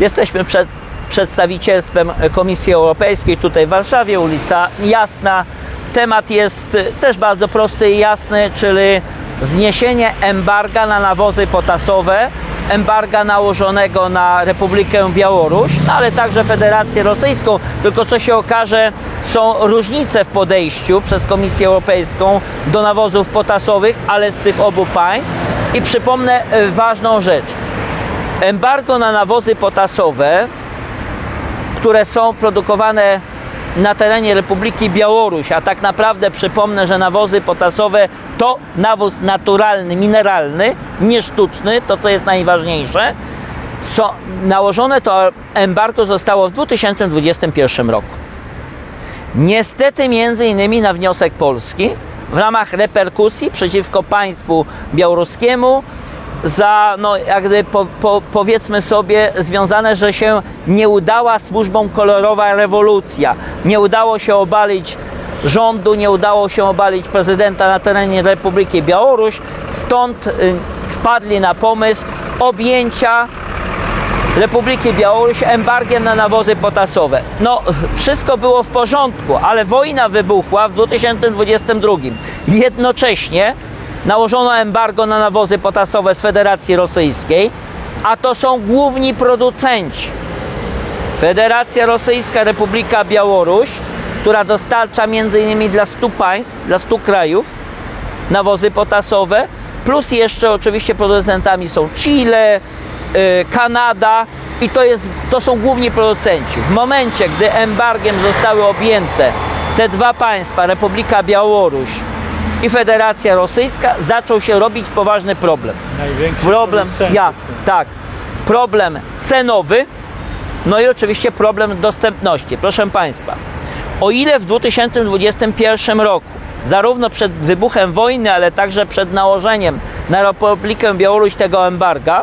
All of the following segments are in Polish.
Jesteśmy przed przedstawicielstwem Komisji Europejskiej tutaj w Warszawie, ulica Jasna. Temat jest y, też bardzo prosty i jasny, czyli zniesienie embarga na nawozy potasowe, embarga nałożonego na Republikę Białoruś, no ale także Federację Rosyjską. Tylko co się okaże, są różnice w podejściu przez Komisję Europejską do nawozów potasowych, ale z tych obu państw. I przypomnę y, ważną rzecz. Embargo na nawozy potasowe, które są produkowane na terenie Republiki Białoruś, a tak naprawdę przypomnę, że nawozy potasowe to nawóz naturalny, mineralny, nie sztuczny, to co jest najważniejsze. Nałożone to embargo zostało w 2021 roku. Niestety między innymi na wniosek Polski w ramach reperkusji przeciwko państwu białoruskiemu za, no jakby po, po, powiedzmy sobie, związane, że się nie udała służbom kolorowa rewolucja. Nie udało się obalić rządu, nie udało się obalić prezydenta na terenie Republiki Białoruś, stąd y, wpadli na pomysł objęcia Republiki Białoruś embargiem na nawozy potasowe. No, wszystko było w porządku, ale wojna wybuchła w 2022. Jednocześnie nałożono embargo na nawozy potasowe z Federacji Rosyjskiej, a to są główni producenci. Federacja Rosyjska, Republika Białoruś, która dostarcza m.in. dla 100 państw, dla 100 krajów nawozy potasowe, plus jeszcze oczywiście producentami są Chile, y, Kanada i to, jest, to są główni producenci. W momencie, gdy embargiem zostały objęte te dwa państwa, Republika Białoruś i Federacja Rosyjska, zaczął się robić poważny problem. Największy Problem, producent. ja, tak, problem cenowy, no i oczywiście problem dostępności. Proszę Państwa, o ile w 2021 roku, zarówno przed wybuchem wojny, ale także przed nałożeniem na Republikę Białoruś tego embarga,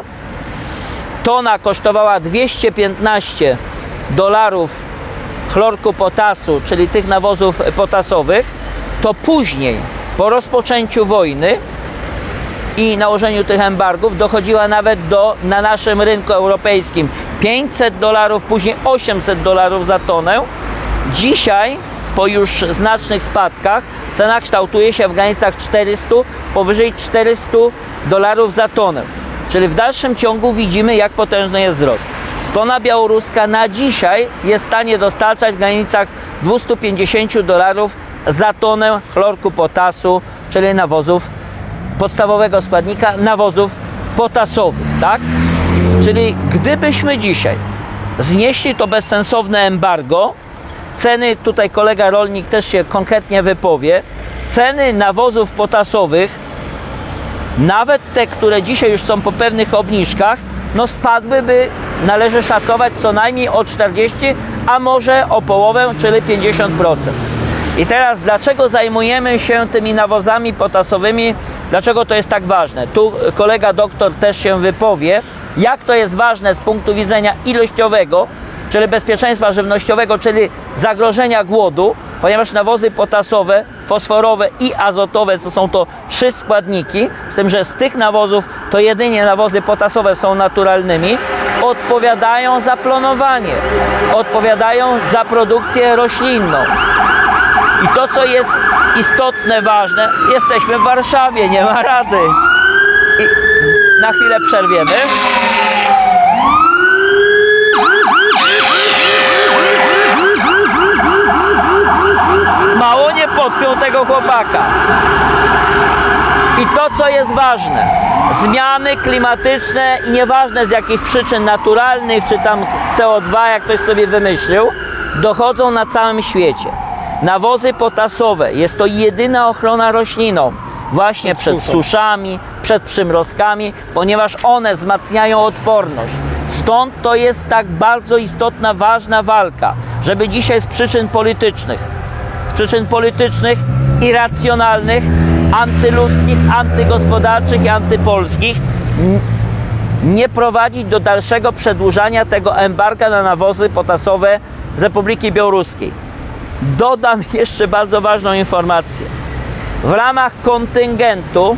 tona kosztowała 215 dolarów chlorku potasu, czyli tych nawozów potasowych, to później, po rozpoczęciu wojny i nałożeniu tych embargów, dochodziła nawet do, na naszym rynku europejskim 500 dolarów, później 800 dolarów za tonę. Dzisiaj, po już znacznych spadkach, cena kształtuje się w granicach 400, powyżej 400 dolarów za tonę. Czyli w dalszym ciągu widzimy, jak potężny jest wzrost. Strona białoruska na dzisiaj jest w stanie dostarczać w granicach 250 dolarów za tonę chlorku potasu, czyli nawozów podstawowego składnika nawozów potasowych, tak? Czyli gdybyśmy dzisiaj znieśli to bezsensowne embargo, ceny, tutaj kolega rolnik też się konkretnie wypowie, ceny nawozów potasowych, nawet te, które dzisiaj już są po pewnych obniżkach, no spadłyby, należy szacować co najmniej o 40, a może o połowę, czyli 50%. I teraz dlaczego zajmujemy się tymi nawozami potasowymi? Dlaczego to jest tak ważne? Tu kolega doktor też się wypowie, jak to jest ważne z punktu widzenia ilościowego, czyli bezpieczeństwa żywnościowego, czyli zagrożenia głodu, ponieważ nawozy potasowe, fosforowe i azotowe to są to trzy składniki, z tym, że z tych nawozów to jedynie nawozy potasowe są naturalnymi, odpowiadają za plonowanie, odpowiadają za produkcję roślinną. I to, co jest istotne, ważne, jesteśmy w Warszawie, nie ma rady. I na chwilę przerwiemy. Mało nie potknął tego chłopaka. I to, co jest ważne, zmiany klimatyczne i nieważne z jakich przyczyn naturalnych, czy tam CO2, jak ktoś sobie wymyślił, dochodzą na całym świecie. Nawozy potasowe jest to jedyna ochrona roślinom właśnie przed suszami, przed przymrozkami, ponieważ one wzmacniają odporność. Stąd to jest tak bardzo istotna, ważna walka, żeby dzisiaj z przyczyn politycznych z przyczyn politycznych, irracjonalnych, antyludzkich, antygospodarczych i antypolskich nie prowadzić do dalszego przedłużania tego embarga na nawozy potasowe z Republiki Białoruskiej. Dodam jeszcze bardzo ważną informację. W ramach kontyngentu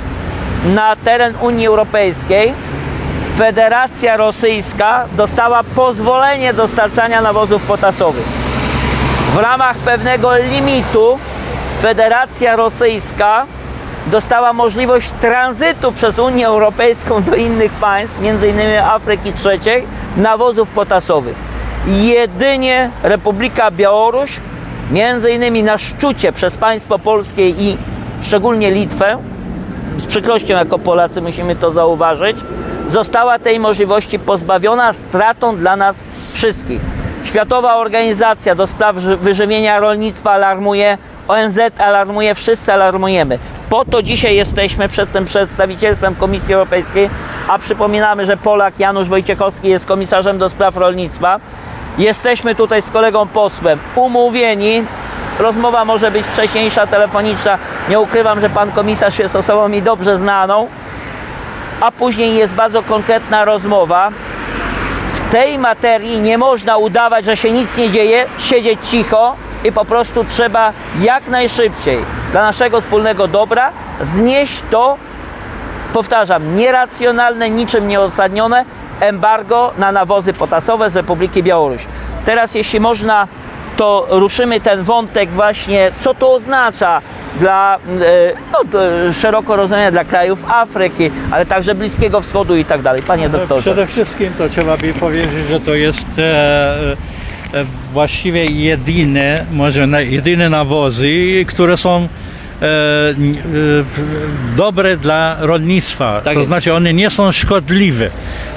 na teren Unii Europejskiej Federacja Rosyjska dostała pozwolenie dostarczania nawozów potasowych. W ramach pewnego limitu Federacja Rosyjska dostała możliwość tranzytu przez Unię Europejską do innych państw, m.in. Afryki trzeciej, nawozów potasowych. Jedynie Republika Białoruś, m.in. na szczucie przez państwo polskie i szczególnie Litwę, z przykrością jako Polacy musimy to zauważyć, została tej możliwości pozbawiona stratą dla nas wszystkich. Światowa Organizacja do Spraw Ży- Wyżywienia Rolnictwa alarmuje, ONZ alarmuje, wszyscy alarmujemy. Po to dzisiaj jesteśmy przed tym przedstawicielstwem Komisji Europejskiej, a przypominamy, że Polak Janusz Wojciechowski jest komisarzem do spraw rolnictwa. Jesteśmy tutaj z kolegą posłem umówieni. Rozmowa może być wcześniejsza, telefoniczna. Nie ukrywam, że pan komisarz jest osobą mi dobrze znaną. A później jest bardzo konkretna rozmowa. W tej materii nie można udawać, że się nic nie dzieje, siedzieć cicho i po prostu trzeba jak najszybciej dla naszego wspólnego dobra znieść to, powtarzam, nieracjonalne, niczym nieuzasadnione embargo na nawozy potasowe z Republiki Białoruś. Teraz, jeśli można, to ruszymy ten wątek właśnie, co to oznacza dla e, no, szeroko rozumiane dla krajów Afryki, ale także Bliskiego Wschodu i tak dalej. Panie doktorze. Przede wszystkim to trzeba by powiedzieć, że to jest e, e, właściwie jedyne, może jedyne nawozy, które są dobre dla rolnictwa. Tak to jest. znaczy one nie są szkodliwe.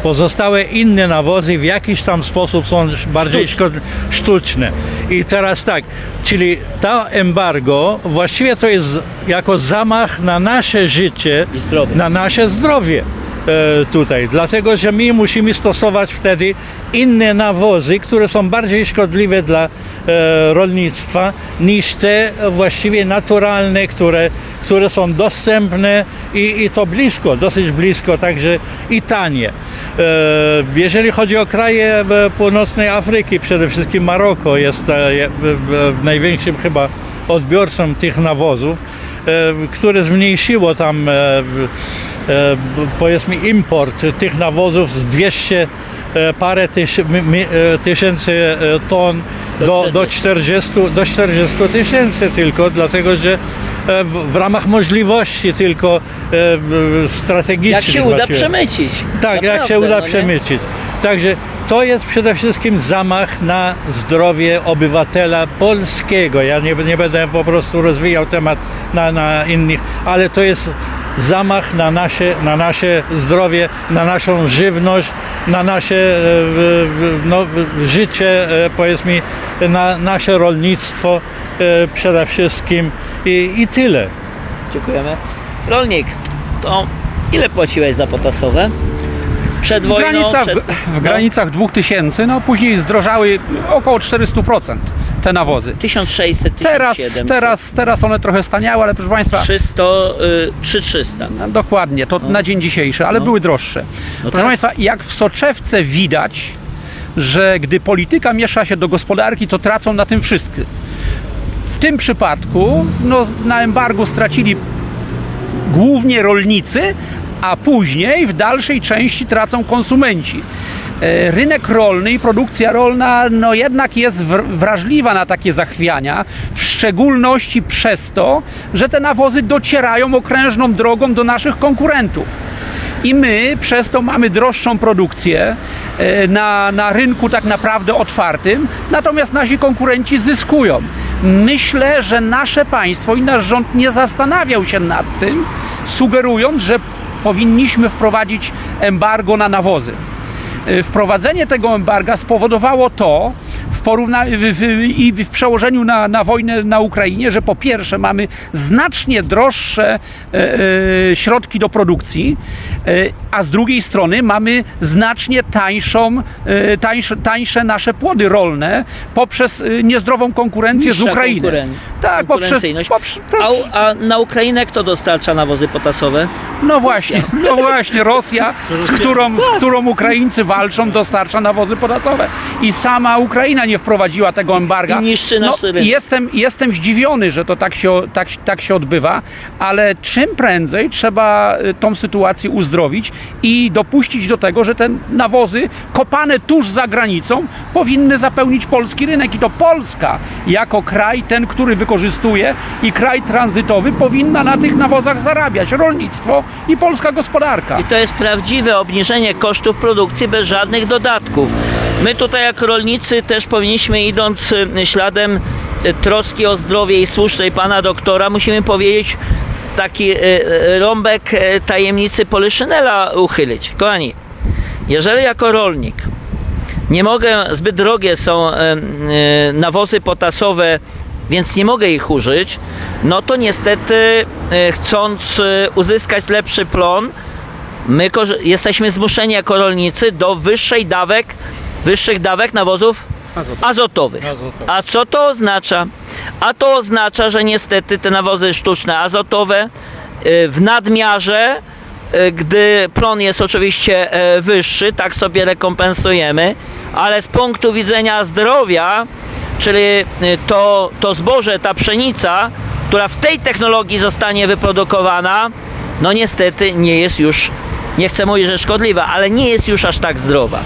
Pozostałe inne nawozy w jakiś tam sposób są bardziej szkod, sztuczne. I teraz tak, czyli to embargo właściwie to jest jako zamach na nasze życie, I zdrowie. na nasze zdrowie e, tutaj, dlatego że my musimy stosować wtedy inne nawozy, które są bardziej szkodliwe dla e, rolnictwa niż te właściwie naturalne, które, które są dostępne i, i to blisko, dosyć blisko, także i tanie. E, jeżeli chodzi o kraje e, północnej Afryki, przede wszystkim Maroko jest e, największym chyba odbiorcą tych nawozów, e, które zmniejszyło tam e, e, powiedzmy import tych nawozów z 200 e, parę tyś, mi- mi- e, tysięcy e, ton do, do 40 do 40 tysięcy tylko, dlatego że e, w, ramach możliwości tylko e, strategicznych. Jak się uda właściwie. przemycić. Tak, jak Naprawdę, się uda no przemycić. Także to jest przede wszystkim zamach na zdrowie obywatela polskiego. Ja nie, nie będę po prostu rozwijał temat na, na innych, ale to jest zamach na nasze, na nasze zdrowie, na naszą żywność, na nasze e, w- w- no, w- życie, e, powiedzmy, na nasze rolnictwo e, przede wszystkim i, i tyle. Dziękujemy. Rolnik, to ile płaciłeś za potasowe? Przed W wojną? granicach, przed... w granicach 2000, no później zdrożały około 400% te nawozy. 1600, Teraz, 1700. teraz, teraz one trochę staniały, ale proszę Państwa, 300, y, 3300. no, dokładnie, to na dzień dzisiejszy, ale No. były droższe. proszę tak. Państwa, jak w soczewce widać, że gdy polityka miesza się do gospodarki, to tracą na tym wszyscy. W tym przypadku no, na embargu stracili głównie rolnicy, a później w dalszej części tracą konsumenci. E, Rynek rolny i produkcja rolna no jednak jest wr- wrażliwa na takie zachwiania, w szczególności przez to, że te nawozy docierają okrężną drogą do naszych konkurentów. I my przez to mamy droższą produkcję e, na, na rynku tak naprawdę otwartym, natomiast nasi konkurenci zyskują. Myślę, że nasze państwo i nasz rząd nie zastanawiał się nad tym, sugerując, że powinniśmy wprowadzić embargo na nawozy. E, Wprowadzenie tego embarga spowodowało to, porównaniu i w przełożeniu na, na wojnę na Ukrainie, że po pierwsze mamy znacznie droższe e, e, środki do produkcji, e, a z drugiej strony mamy znacznie tańszą, e, tańsze, tańsze nasze płody rolne poprzez e, niezdrową konkurencję z Niższa Ukrainy. konkuren- Tak, poprzez, konkurencyjność. poprzez, A, a na Ukrainę kto dostarcza nawozy potasowe? no właśnie, no właśnie, Rosja, z którą, z którą Ukraińcy walczą, dostarcza nawozy potasowe. I sama Ukraina Ukraina nie wprowadziła tego embarga. I niszczy nasz rynek. i jestem, jestem zdziwiony, że to tak się, tak, tak się odbywa, ale czym prędzej trzeba y, tą sytuację uzdrowić i dopuścić do tego, że te nawozy kopane tuż za granicą powinny zapełnić polski rynek i to Polska jako kraj ten, który wykorzystuje i kraj tranzytowy powinna na tych nawozach zarabiać. Rolnictwo i polska gospodarka. I to jest prawdziwe obniżenie kosztów produkcji bez żadnych dodatków. My tutaj jako rolnicy też powinniśmy idąc y, śladem y, troski o zdrowie i słusznej pana doktora, musimy powiedzieć taki y, rąbek tajemnicy Polyszynela uchylić. Kochani, jeżeli jako rolnik nie mogę, zbyt drogie są nawozy potasowe, więc nie mogę ich użyć, no to niestety chcąc uzyskać lepszy plon, my jesteśmy zmuszeni jako rolnicy do wyższej dawek, wyższych dawek nawozów Azotowych. A co to oznacza? A to oznacza, że niestety te nawozy sztuczne azotowe y, w nadmiarze, y, gdy plon jest oczywiście e, wyższy, tak sobie rekompensujemy, ale z punktu widzenia zdrowia, czyli y, to, to zboże, ta pszenica, która w tej technologii zostanie wyprodukowana, no niestety nie jest już, nie chcę mówić, że szkodliwa, ale nie jest już aż tak zdrowa.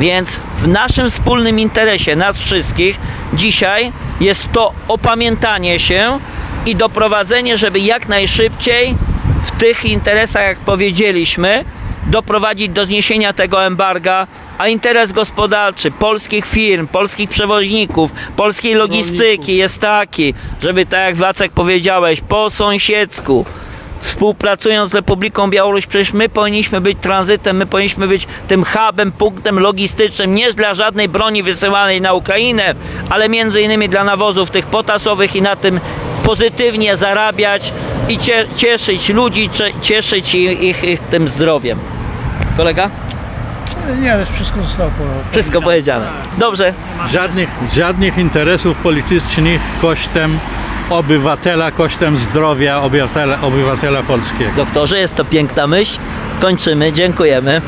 Więc w naszym wspólnym interesie, nas wszystkich, dzisiaj jest to opamiętanie się i doprowadzenie, żeby jak najszybciej w tych interesach, jak powiedzieliśmy, doprowadzić do zniesienia tego embarga, a interes gospodarczy polskich firm, polskich przewoźników, polskiej logistyki jest taki, żeby tak jak Wacek powiedziałeś, po sąsiedzku, współpracując z Republiką Białoruś, przecież my powinniśmy być tranzytem, my powinniśmy być tym hubem, punktem logistycznym, nie dla żadnej broni wysyłanej na Ukrainę, ale między innymi dla nawozów tych potasowych i na tym pozytywnie zarabiać i cie, cieszyć ludzi, cie, cieszyć ich, ich, ich tym zdrowiem. Kolega? Nie, już wszystko zostało po... Wszystko powiedziane. Dobrze. Żadnych, żadnych interesów politycznych kosztem obywatela, kosztem zdrowia obywatela, obywatela polskiego. Doktorze, jest to piękna myśl. Kończymy. Dziękujemy.